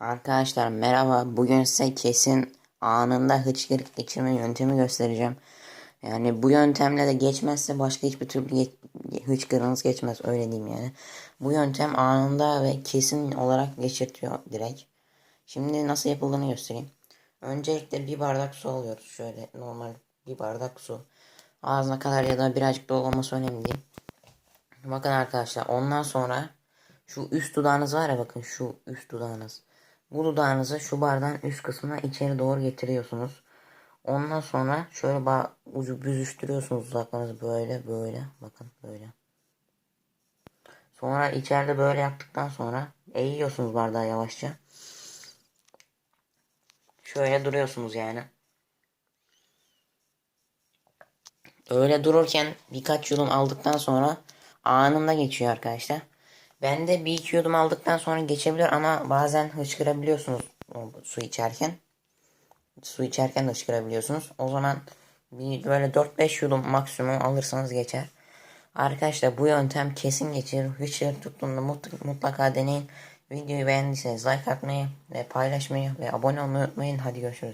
Arkadaşlar merhaba. Bugün size kesin anında hıçkırık geçirme yöntemi göstereceğim. Yani bu yöntemle de geçmezse başka hiçbir türlü ge- hıçkırığınız geçmez öyle diyeyim yani. Bu yöntem anında ve kesin olarak geçirtiyor direkt. Şimdi nasıl yapıldığını göstereyim. Öncelikle bir bardak su alıyoruz. Şöyle normal bir bardak su. Ağzına kadar ya da birazcık dolu olması önemli değil. Bakın arkadaşlar ondan sonra şu üst dudağınız var ya bakın şu üst dudağınız. Bu dudağınızı şu bardağın üst kısmına içeri doğru getiriyorsunuz. Ondan sonra şöyle ba ucu büzüştürüyorsunuz dudaklarınızı böyle böyle bakın böyle. Sonra içeride böyle yaptıktan sonra eğiyorsunuz bardağı yavaşça. Şöyle duruyorsunuz yani. Öyle dururken birkaç yudum aldıktan sonra anında geçiyor arkadaşlar. Ben de bir iki yudum aldıktan sonra geçebilir ama bazen hıçkırabiliyorsunuz su içerken. Su içerken de hıçkırabiliyorsunuz. O zaman bir böyle 4-5 yudum maksimum alırsanız geçer. Arkadaşlar bu yöntem kesin geçirir. Hıçkırık tuttuğunda mut- mutlaka deneyin. Videoyu beğendiyseniz like atmayı ve paylaşmayı ve abone olmayı unutmayın. Hadi görüşürüz.